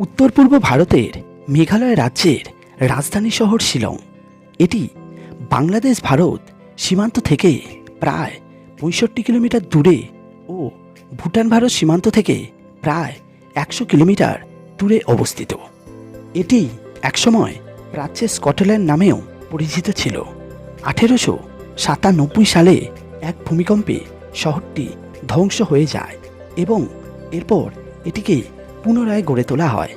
উত্তর পূর্ব ভারতের মেঘালয় রাজ্যের রাজধানী শহর শিলং। এটি বাংলাদেশ, ভারত সীমান্ত থেকে প্রায় পঁয়ষট্টি কিলোমিটার দূরে ও ভুটান, ভারত সীমান্ত থেকে প্রায় একশো কিলোমিটার দূরে অবস্থিত। এটি একসময় প্রাচ্যের স্কটল্যান্ড নামেও পরিচিত ছিল। আঠেরোশো সাতানব্বই সালে এক ভূমিকম্পে শহরটি ধ্বংস হয়ে যায় এবং এরপর এটিকে পুনরায় গড়ে তোলা হয়।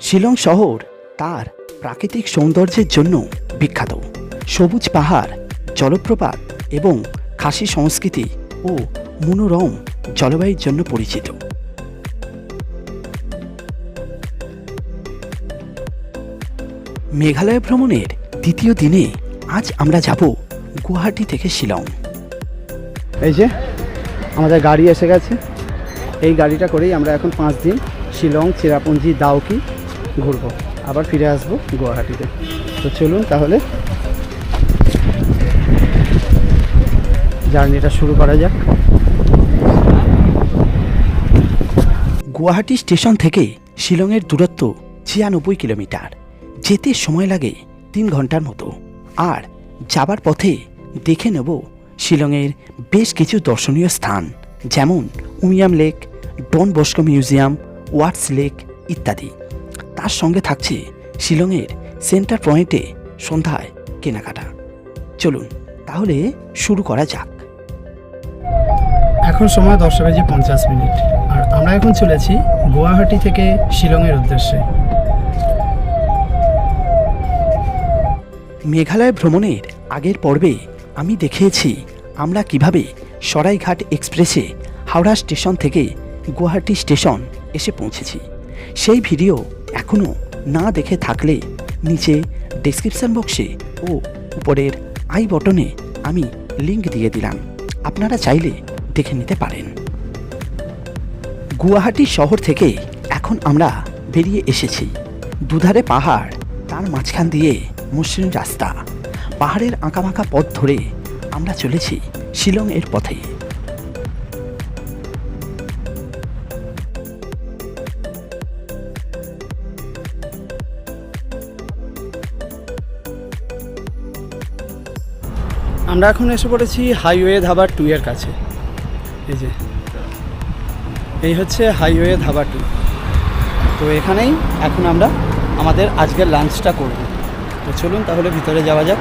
শিলং শহর তার প্রাকৃতিক সৌন্দর্যের জন্য বিখ্যাত। সবুজ পাহাড়, জলপ্রপাত এবং খাসি সংস্কৃতি ও মনোরম জলবায়ুর জন্য পরিচিত। মেঘালয় ভ্রমণের দ্বিতীয় দিনে আজ আমরা যাব গুয়াহাটি থেকে শিলং। এই যে, আমাদের গাড়ি এসে গেছে। এই গাড়িটা করেই আমরা এখন পাঁচ দিন শিলং, চেরাপুঞ্জি, দাউকি ঘুরবো। আবার ফিরে আসব গুয়াহাটিতে। তো চলুন তাহলে জার্নিটা শুরু করা যাক। গুয়াহাটি স্টেশন থেকে শিলংয়ের দূরত্ব ছিয়ানব্বই কিলোমিটার। যেতে সময় লাগে তিন ঘণ্টার মতো। আর যাবার পথে দেখে নেব শিলংয়ের বেশ কিছু দর্শনীয় স্থান, যেমন Umiam lake, Don Bosco museum Wards lake ইত্যাদি। তার সঙ্গে থাকছে শিলংয়ের সেন্টার পয়েন্টে সন্ধ্যায় কেনাকাটা। চলুন তাহলে শুরু করা যাক। এখন সময় দশটা বেজে পঞ্চাশ মিনিট। আর আমরা এখন চলেছি গুয়াহাটি থেকে শিলংয়ের উদ্দেশ্যে। মেঘালয় ভ্রমণের আগের পর্বে আমি দেখিয়েছি আমরা কীভাবে সরাইঘাট এক্সপ্রেসে হাওড়া স্টেশন থেকে গুয়াহাটি স্টেশন এসে পৌঁছেছি। সেই ভিডিও এখনও না দেখে থাকলে নিচে ডেসক্রিপশন বক্সে ও উপরের আই বটনে আমি লিংক দিয়ে দিলাম। আপনারা চাইলে দেখে নিতে পারেন। গুয়াহাটি শহর থেকে এখন আমরা বেরিয়ে এসেছি। দুধারে পাহাড়, তার মাঝখান দিয়ে মসৃণ রাস্তা। পাহাড়ের আঁকাবাঁকা পথ ধরে আমরা চলেছি শিলং এর পথে। আমরা এখন এসে পড়েছি হাইওয়ে ধাবার টু এর কাছে। এই যে। এই হচ্ছে হাইওয়ে ধাবা টু। তো এখানেই এখন আমরা আমাদের আজকের লাঞ্চটা করব। তো চলুন তাহলে ভিতরে যাওয়া যাক।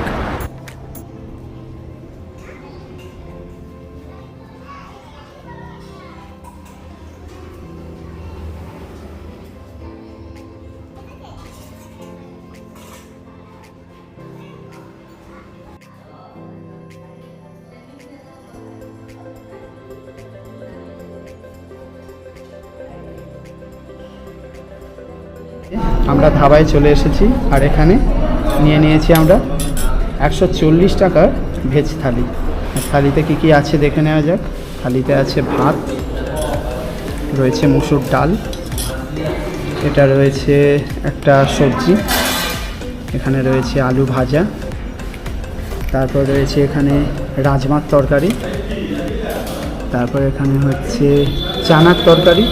আমরা ধাবায় চলে এসেছি আর এখানে নিয়ে নিয়েছি আমরা একশো চল্লিশ টাকার ভেজ থালি। থালিতে কী কী আছে দেখে নেওয়া যাক। থালিতে আছে ভাত, রয়েছে মুসুর ডাল, এটা রয়েছে একটা সবজি, এখানে রয়েছে আলু ভাজা, তারপর রয়েছে এখানে রাজমার তরকারি, তারপর এখানে হচ্ছে চানার তরকারি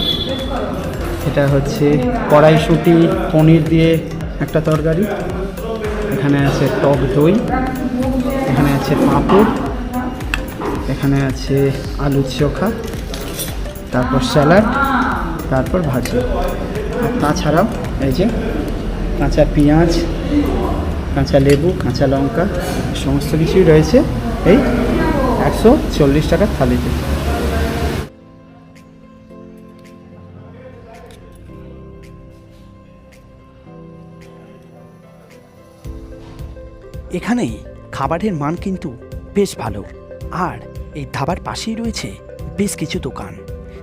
এটা হচ্ছে কড়াইশুঁটি, পনির দিয়ে একটা তরকারি। এখানে আছে টক দই, এখানে আছে পাঁপড়, এখানে আছে আলু চোখা, তারপর স্যালাড, তারপর ভাজি। আর তাছাড়াও এই যে কাঁচা পেঁয়াজ, কাঁচা লেবু, কাঁচা লঙ্কা, সমস্ত কিছুই রয়েছে এই একশো চল্লিশ টাকার থালিতে। এখানেই খাবারের মান কিন্তু বেশ ভালো। আর এই ধাবার পাশেই রয়েছে বেশ কিছু দোকান।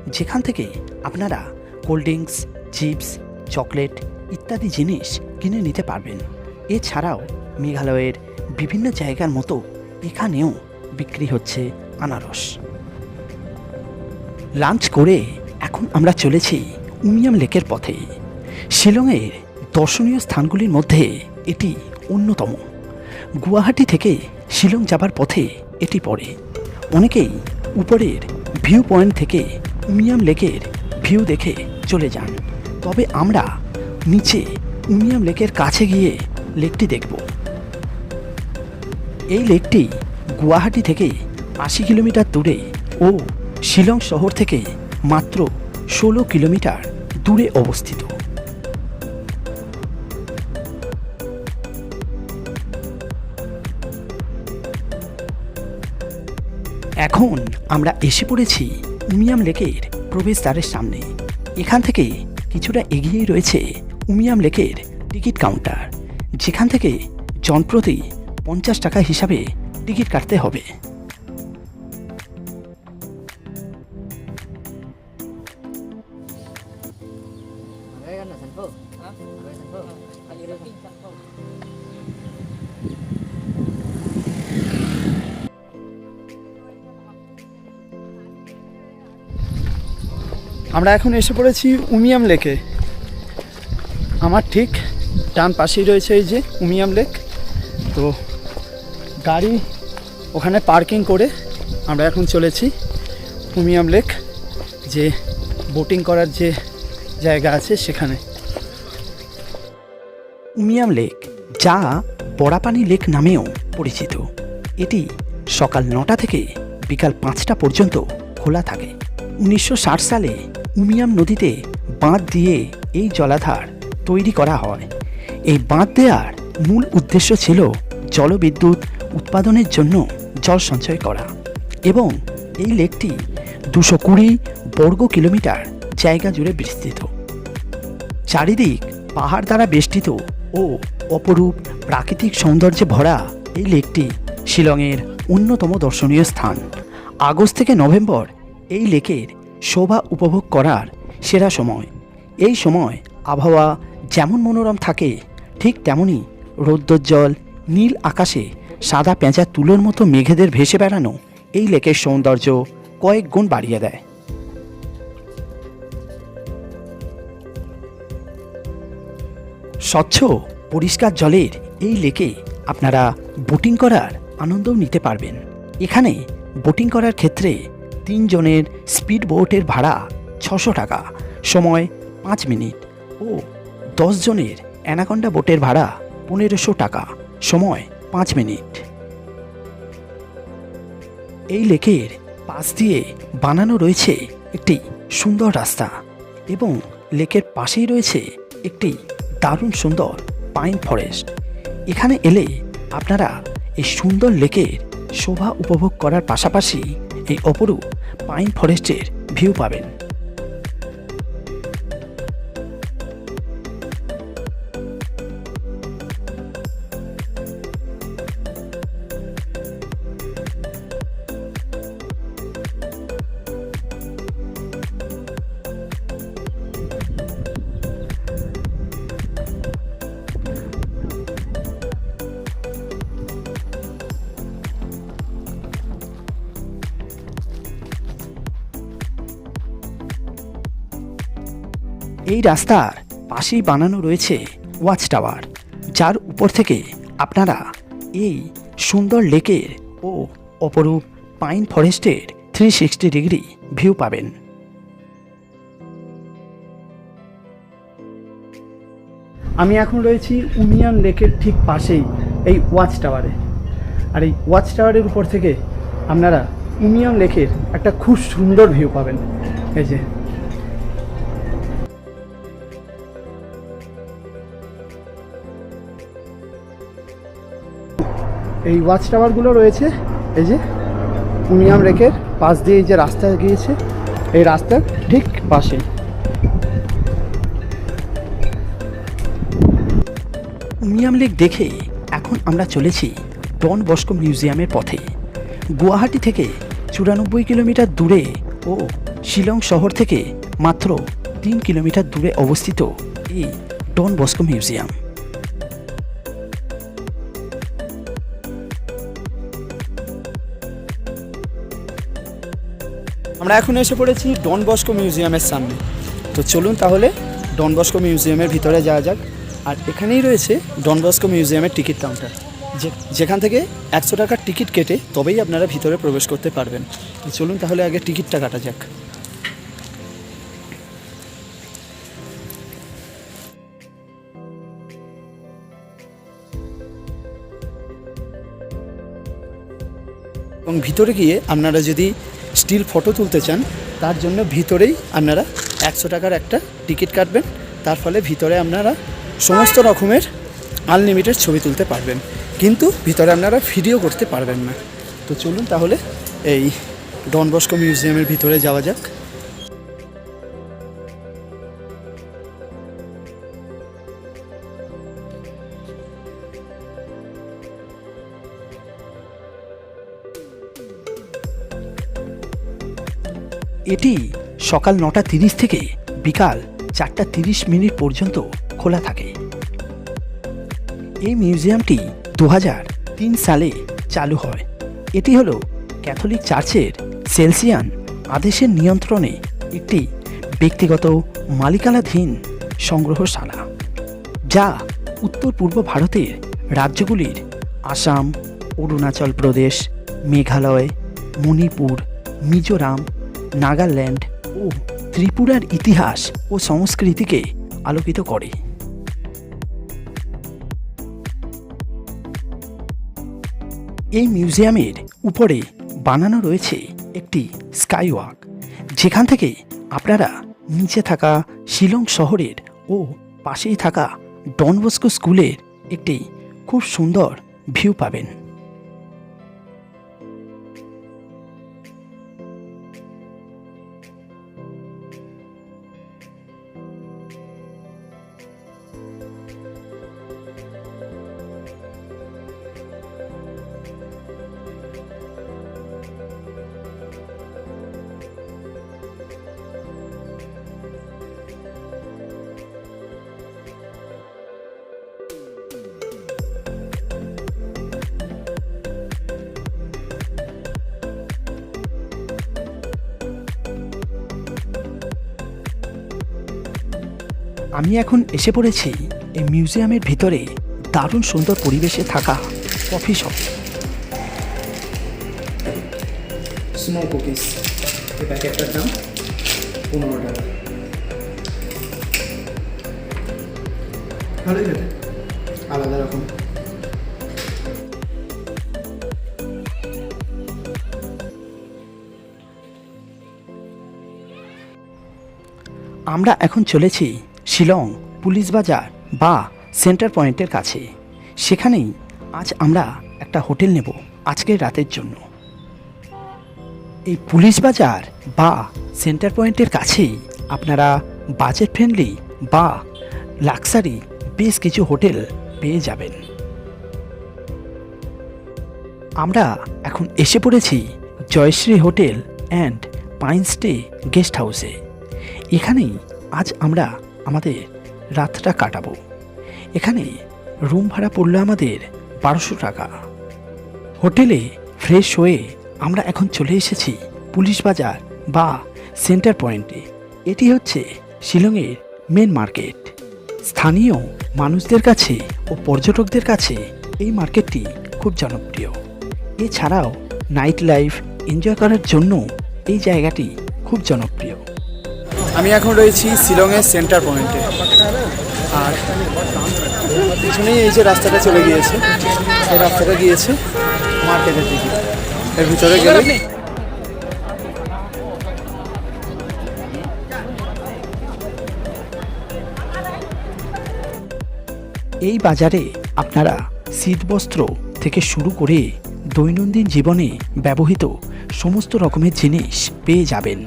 যেখান থেকে আপনারা কোল্ড ড্রিঙ্কস, চিপস, চকলেট ইত্যাদি জিনিস কিনে নিতে পারবেন। এছাড়াও মেঘালয়ের বিভিন্ন জায়গার মতো এখানেও বিক্রি হচ্ছে আনারস। লাঞ্চ করে এখন আমরা চলেছি উমিয়াম লেকের পথে। শিলংয়ের দর্শনীয় স্থানগুলির মধ্যে এটি অন্যতম। গুয়াহাটি থেকে শিলং যাবার পথে এটি পড়ে। অনেকেই উপরের ভিউ পয়েন্ট থেকে উমিয়াম লেকের ভিউ দেখে চলে যান। তবে আমরা নিচে উমিয়াম লেকের কাছে গিয়ে লেকটি দেখব। এই লেকটি গুয়াহাটি থেকে আশি কিলোমিটার দূরে ও শিলং শহর থেকে মাত্র ষোলো কিলোমিটার দূরে অবস্থিত। এখন আমরা এসে পড়েছি উমিয়াম লেকের প্রবেশদ্বারের সামনে। এখান থেকে কিছুটা এগিয়েই রয়েছে উমিয়াম লেকের টিকিট কাউন্টার। যেখান থেকে জনপ্রতি পঞ্চাশ টাকা হিসাবে টিকিট কাটতে হবে। আমরা এখন এসে পড়েছি উমিয়াম লেকে। আমার ঠিক ডান পাশেই রয়েছে এই যে উমিয়াম লেক। তো গাড়ি ওখানে পার্কিং করে আমরা এখন চলেছি উমিয়াম লেক, যে বোটিং করার যে জায়গা আছে সেখানে। উমিয়াম লেক, যা বড়াপানি লেক নামেও পরিচিত। এটি সকাল নটা থেকে বিকাল পাঁচটা পর্যন্ত খোলা থাকে। উনিশশো ষাট সালে উমিয়াম নদীতে বাঁধ দিয়ে এই জলাধার তৈরি করা হয়। এই বাঁধ দেওয়ার মূল উদ্দেশ্য ছিল জলবিদ্যুৎ উৎপাদনের জন্য জল সঞ্চয় করা এবং এই লেকটি দুশো কুড়ি বর্গ কিলোমিটার জায়গা জুড়ে বিস্তৃত। চারিদিক পাহাড় দ্বারা বেষ্টিত ও অপরূপ প্রাকৃতিক সৌন্দর্যে ভরা এই লেকটি শিলংয়ের অন্যতম দর্শনীয় স্থান। আগস্ট থেকে নভেম্বর এই লেকের শোভা উপভোগ করার সেরা সময়। এই সময় আবহাওয়া যেমন মনোরম থাকে, ঠিক তেমনই রৌদ্রোজ্জ্বল নীল আকাশে সাদা পেঁচা তুলোর মতো মেঘেদের ভেসে বেড়ানো এই লেকের সৌন্দর্য কয়েক গুণ বাড়িয়ে দেয়। স্বচ্ছ, পরিষ্কার জলের এই লেকে আপনারা বোটিং করার আনন্দও নিতে পারবেন। এখানে বোটিং করার ক্ষেত্রে তিনজনের স্পিড বোটের ভাড়া ছশো টাকা। সময় পাঁচ মিনিট। ও জনের অ্যানাকন্ডা বোটের ভাড়া পনেরোশো টাকা। সময় পাঁচ মিনিট। এই লেকের পাশ দিয়ে বানানো রয়েছে একটি সুন্দর রাস্তা এবং লেকের পাশেই রয়েছে একটি দারুণ সুন্দর পাইন ফরেস্ট। এখানে এলে আপনারা এই সুন্দর লেকের শোভা উপভোগ করার পাশাপাশি এই অপরূপ পাইন ফরেস্টের ভিউ পাবেন। এই রাস্তার পাশেই বানানো রয়েছে ওয়াচ টাওয়ার, যার উপর থেকে আপনারা এই সুন্দর লেকের ও অপরূপ পাইন ফরেস্টের থ্রি সিক্সটি ডিগ্রি ভিউ পাবেন। আমি এখন রয়েছি উমিয়াম লেকের ঠিক পাশেই এই ওয়াচ টাওয়ারে। আর এই ওয়াচ টাওয়ারের উপর থেকে আপনারা উমিয়াম লেকের একটা খুব সুন্দর ভিউ পাবেন। এই যে এই ওয়াচ টাওয়ারগুলো রয়েছে, এই যে উমিয়াম লেকের পাশ দিয়ে যে রাস্তা গিয়েছে, এই রাস্তার ঠিক পাশে। উমিয়াম লেক দেখে এখন আমরা চলেছি ডন বস্কো মিউজিয়ামের পথে। গুয়াহাটি থেকে চুরানব্বই কিলোমিটার দূরে ও শিলং শহর থেকে মাত্র তিন কিলোমিটার দূরে অবস্থিত এই ডন বস্কো মিউজিয়াম। আমরা এখন এসে পড়েছি ডন বস্কো মিউজিয়ামের সামনে। তো চলুন তাহলে ডন বস্কো মিউজিয়ামের ভিতরে যাওয়া যাক। আর এখানেই রয়েছে ডন বস্কো মিউজিয়ামের টিকিট কাউন্টার। যেখান থেকে একশো টাকার টিকিট কেটে তবেই আপনারা ভিতরে প্রবেশ করতে পারবেন। তো চলুন তাহলে আগে টিকিটটা কাটা যাক। এবং ভিতরে গিয়ে আপনারা যদি স্টিল ফটো তুলতে চান, তার জন্য ভিতরেই আপনারা একশো টাকার একটা টিকিট কাটবেন। তার ফলে ভিতরে আপনারা সমস্ত রকমের আনলিমিটেড ছবি তুলতে পারবেন। কিন্তু ভিতরে আপনারা ভিডিও করতে পারবেন না। তো চলুন তাহলে এই ডনবস্কো মিউজিয়ামের ভিতরে যাওয়া যাক। এটি সকাল নটা তিরিশ থেকে বিকাল চারটা তিরিশ মিনিট পর্যন্ত খোলা থাকে। এই মিউজিয়ামটি দু সালে চালু হয়। এটি হলো ক্যাথলিক চার্চের সেলসিয়ান আদেশের নিয়ন্ত্রণে একটি ব্যক্তিগত মালিকানাধীন সংগ্রহশালা, যা উত্তর পূর্ব ভারতের রাজ্যগুলির আসাম, অরুণাচল প্রদেশ, মেঘালয়, মণিপুর, মিজোরাম নাগাল্যান্ড ও ত্রিপুরার ইতিহাস ও সংস্কৃতিকে আলোকিত করে। এই মিউজিয়ামের উপরে বানানো রয়েছে একটি স্কাইওয়াক, যেখান থেকে আপনারা নিচে থাকা শিলং শহরের ও পাশেই থাকা ডনবস্কো স্কুলের একটি খুব সুন্দর ভিউ পাবেন। আমি এখন এসে পড়েছি এই মিউজিয়ামের ভিতরে দারুণ সুন্দর পরিবেশে থাকা কফি শপ। স্নো কুকিজ এই প্যাকেটটার দাম পনেরো টাকা। ভালোই খেতে আলাদা রকম। আমরা এখন চলেছি শিলং, পুলিশ বাজার বা সেন্টার পয়েন্টের কাছে। সেখানেই আজ আমরা একটা হোটেল নেব আজকের রাতের জন্য। এই পুলিশ বাজার বা সেন্টার পয়েন্টের কাছেই আপনারা বাজেট ফ্রেন্ডলি বা লাক্সারি বেশ কিছু হোটেল পেয়ে যাবেন। আমরা এখন এসে পড়েছি Jayashree hotel and pine stay guest হাউসে। এখানেই আজ আমরা আমাদের রাতটা কাটাবো। এখানে রুম ভাড়া পড়ল আমাদের বারোশো টাকা। হোটেলে ফ্রেশ হয়ে আমরা এখন চলে এসেছি পুলিশ বাজার বা সেন্টার পয়েন্টে। এটি হচ্ছে শিলংয়ের মেন মার্কেট স্থানীয় মানুষদের কাছে ও পর্যটকদের কাছে এই মার্কেটটি খুব জনপ্রিয়। এছাড়াও নাইট লাইফ এনজয় করার জন্য এই জায়গাটি খুব জনপ্রিয়। আমি এখন রয়েছি শিলংয়ের সেন্টার পয়েন্টে। আর পিছনেই এই যে রাস্তাটা চলে গিয়েছে এই রাস্তাটা গিয়েছে মার্কেটের দিকে। এর ভিতরে গেলে এই বাজারে আপনারা শীতবস্ত্র থেকে শুরু করে দৈনন্দিন জীবনে ব্যবহৃত সমস্ত রকমের জিনিস পেয়ে যাবেন।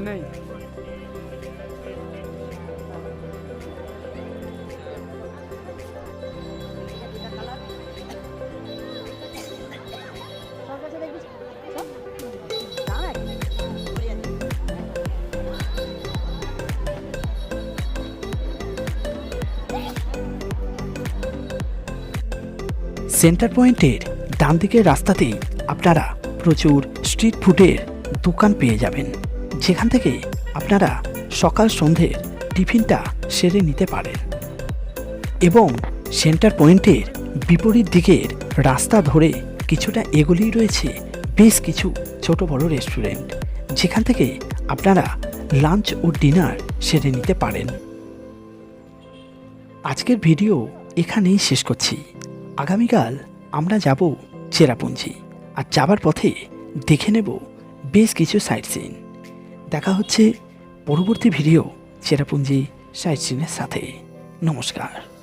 নেই সেন্টার পয়েন্টের ডান দিকের রাস্তাতেই আপনারা প্রচুর স্ট্রিট ফুডের দোকান পেয়ে যাবেন। যেখান থেকে আপনারা সকাল সন্ধ্যের টিফিনটা সেরে নিতে পারেন এবং সেন্টার পয়েন্টের বিপরীত দিকের রাস্তা ধরে কিছুটা এগুলি রয়েছে বেশ কিছু ছোট বড় রেস্টুরেন্ট, যেখান থেকে আপনারা লাঞ্চ ও ডিনার সেরে নিতে পারেন। আজকের ভিডিও এখানেই শেষ করছি। আগামীকাল আমরা যাব চেরাপুঞ্জি আর যাবার পথে দেখে নেব বেশ কিছু সাইট সিন। দেখা হচ্ছে পরবর্তী ভিডিও চেরাপুঞ্জি সাইট সিনের সাথে। নমস্কার।